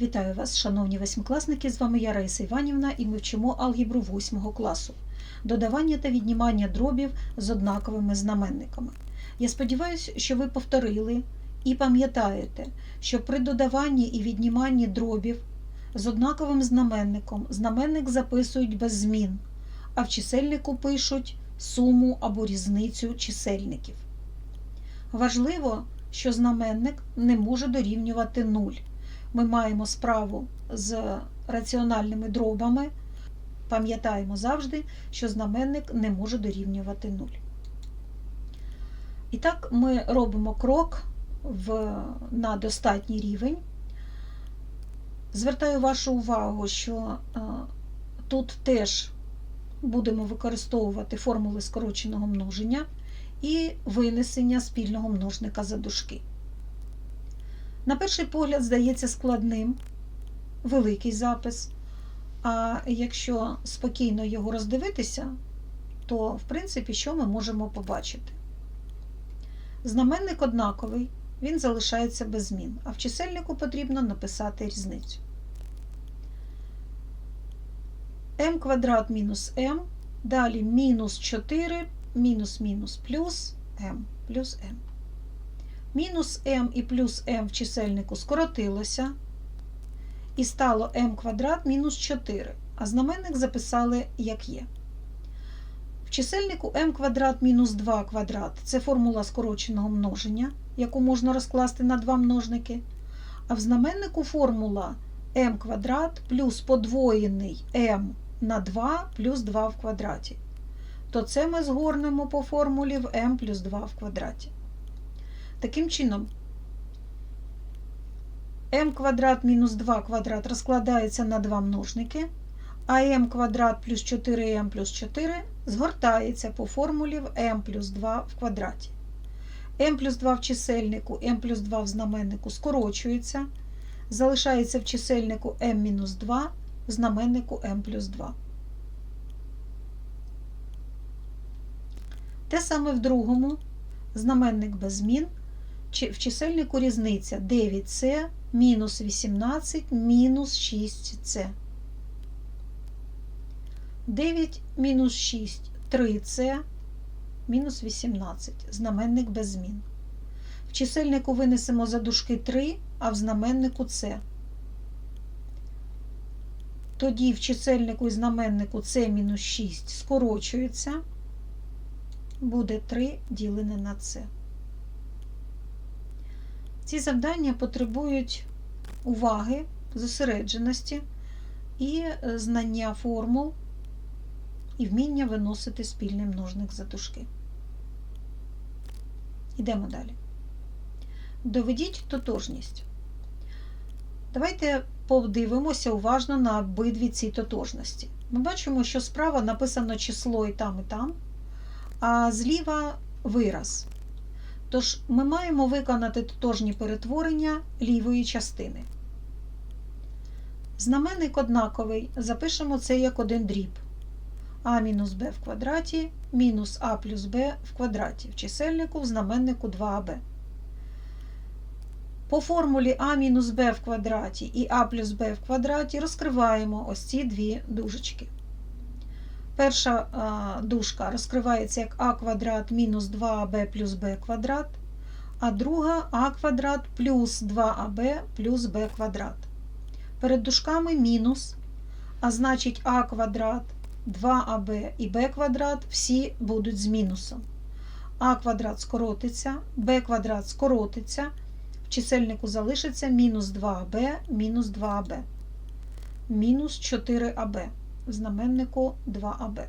Вітаю вас, шановні восьмикласники! З вами я Раїса Іванівна і ми вчимо алгебру 8 класу. Додавання та віднімання дробів з однаковими знаменниками. Я сподіваюся, що ви повторили і пам'ятаєте, що при додаванні і відніманні дробів з однаковим знаменником знаменник записують без змін, а в чисельнику пишуть суму або різницю чисельників. Важливо, що знаменник не може дорівнювати 0 ми маємо справу з раціональними дробами, пам'ятаємо завжди, що знаменник не може дорівнювати 0. І так, ми робимо крок в, на достатній рівень. Звертаю вашу увагу, що е, тут теж будемо використовувати формули скороченого множення і винесення спільного множника за дужки. На перший погляд, здається складним великий запис, а якщо спокійно його роздивитися, то, в принципі, що ми можемо побачити? Знаменник однаковий, він залишається без змін, а в чисельнику потрібно написати різницю. m квадрат мінус m, далі мінус 4, мінус мінус плюс m плюс m. Мінус m і плюс m в чисельнику скоротилося, і стало m квадрат мінус 4, а знаменник записали як є. В чисельнику m квадрат мінус 2 квадрат це формула скороченого множення, яку можна розкласти на два множники. А в знаменнику формула m квадрат плюс подвоєний m на 2 плюс 2 в квадраті. То це ми згорнемо по формулі в m плюс 2 в квадраті. Таким чином, m квадрат мінус 2 квадрат розкладається на два множники, а m квадрат плюс 4m плюс 4 згортається по формулі в m плюс 2 в квадраті. m плюс 2 в чисельнику, m плюс 2 в знаменнику скорочується, залишається в чисельнику m мінус 2, в знаменнику m плюс 2. Те саме в другому знаменник без змін в чисельнику різниця 9С мінус 18 мінус 6С. 9 мінус 6 3С мінус 18. Знаменник без змін. В чисельнику винесемо за дужки 3, а в знаменнику С. Тоді в чисельнику і знаменнику С мінус 6 скорочується. Буде 3 ділене на С. Ці завдання потребують уваги, зосередженості і знання формул і вміння виносити спільний множник за дужки. Йдемо далі. Доведіть тотожність. Давайте подивимося уважно на обидві ці тотожності. Ми бачимо, що справа написано число і там, і там, а зліва вираз. Тож ми маємо виконати тотожні перетворення лівої частини. Знаменник однаковий, запишемо це як один дріб. А мінус Б в квадраті мінус А плюс Б в квадраті. В чисельнику в знаменнику 2аб. По формулі А мінус Б в квадраті і А плюс Б в квадраті розкриваємо ось ці дві дужечки. Перша дужка розкривається як а квадрат мінус 2аб плюс b квадрат, а друга а квадрат плюс 2аб плюс b квадрат. Перед дужками мінус, а значить а квадрат, 2аб і b квадрат всі будуть з мінусом. а квадрат скоротиться, b квадрат скоротиться, в чисельнику залишиться мінус 2аб мінус 2аб, мінус 4аб в знаменнику 2АБ.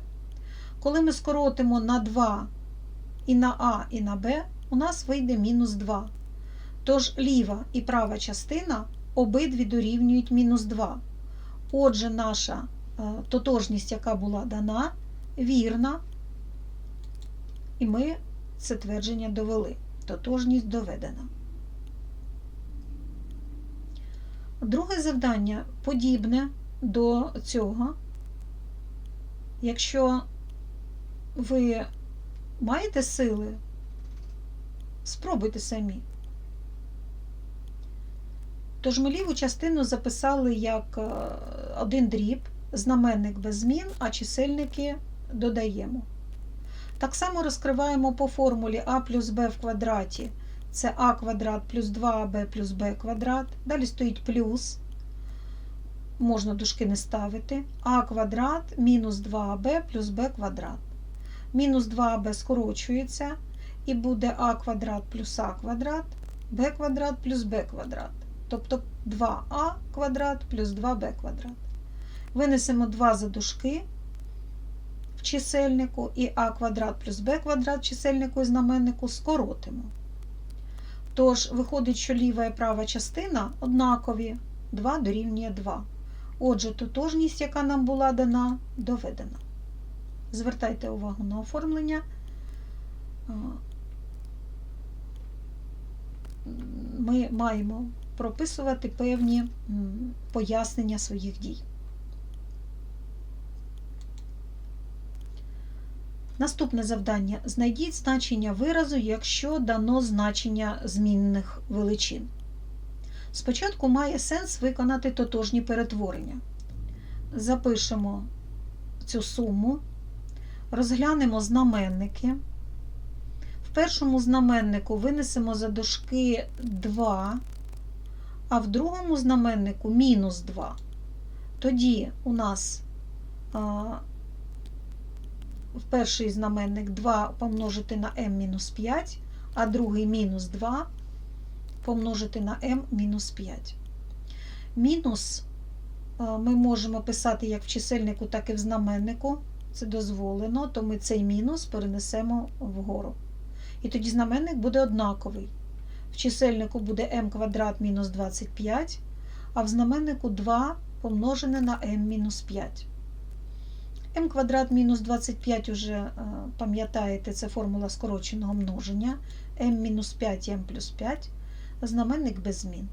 Коли ми скоротимо на 2 і на А, і на Б, у нас вийде мінус 2. Тож ліва і права частина обидві дорівнюють мінус 2. Отже, наша е, тотожність, яка була дана, вірна, і ми це твердження довели. Тотожність доведена. Друге завдання подібне до цього. Якщо ви маєте сили, спробуйте самі. Тож ми ліву частину записали як е, один дріб, знаменник без змін, а чисельники додаємо. Так само розкриваємо по формулі а плюс b в квадраті. Це а квадрат плюс 2аб плюс b квадрат. Далі стоїть плюс. Можна дужки не ставити. а квадрат мінус 2аб плюс b квадрат. Мінус 2аб скорочується і буде а квадрат плюс а квадрат, b квадрат плюс b квадрат. Тобто 2а квадрат плюс 2b квадрат. Винесемо 2 за дужки в чисельнику і а квадрат плюс b квадрат в чисельнику і знаменнику скоротимо. Тож, виходить, що ліва і права частина однакові, 2 дорівнює 2. Отже, тотожність, яка нам була дана, доведена. Звертайте увагу на оформлення. Ми маємо прописувати певні пояснення своїх дій. Наступне завдання. Знайдіть значення виразу, якщо дано значення змінних величин. Спочатку має сенс виконати тотожні перетворення. Запишемо цю суму, розглянемо знаменники. В першому знаменнику винесемо за дужки 2, а в другому знаменнику мінус 2. Тоді у нас а, в перший знаменник 2 помножити на m-5, а другий мінус 2 помножити на m-5. Мінус ми можемо писати як в чисельнику, так і в знаменнику. Це дозволено, то ми цей мінус перенесемо вгору. І тоді знаменник буде однаковий. В чисельнику буде m квадрат мінус 25, а в знаменнику 2 помножене на m мінус 5. m квадрат мінус 25 уже е, пам'ятаєте, це формула скороченого множення. m мінус 5 і m плюс 5. Знаменник без змін.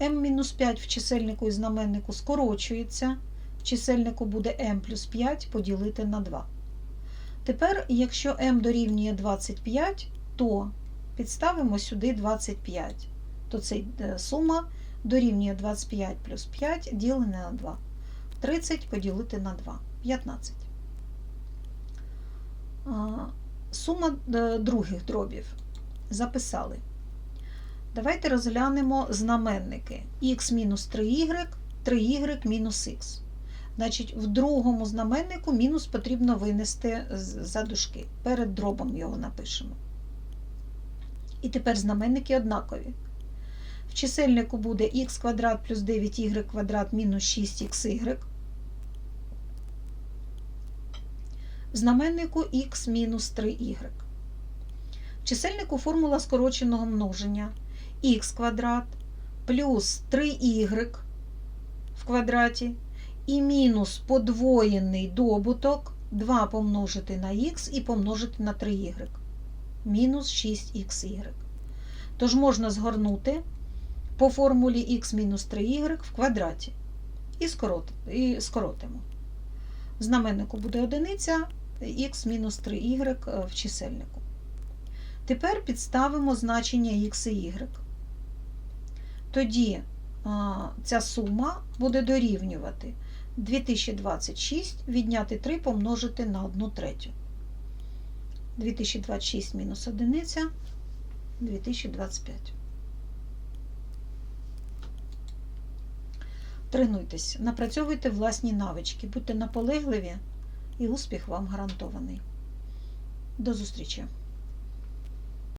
m-5 в чисельнику і знаменнику скорочується. В чисельнику буде m плюс 5 поділити на 2. Тепер, якщо m дорівнює 25, то підставимо сюди 25. То ця сума дорівнює 25 плюс 5 ділене на 2. 30 поділити на 2. 15. Сума е, других дробів. Записали. Давайте розглянемо знаменники. х мінус 3y, 3y мінус х. Значить, в другому знаменнику мінус потрібно винести за дужки. Перед дробом його напишемо. І тепер знаменники однакові. В чисельнику буде х квадрат плюс 9y квадрат мінус 6xy. В знаменнику х мінус 3y. В чисельнику формула скороченого множення х квадрат плюс 3y в квадраті і мінус подвоєний добуток 2 помножити на х і помножити на 3y. Мінус 6xy. Тож можна згорнути по формулі х мінус 3y в квадраті. І, скоротимо. В знаменнику буде одиниця х мінус 3y в чисельнику. Тепер підставимо значення х і y. Тоді ця сума буде дорівнювати 2026 відняти 3 помножити на 1 третю. 2026 мінус 1 2025. Тренуйтесь, напрацьовуйте власні навички, будьте наполегливі і успіх вам гарантований. До зустрічі!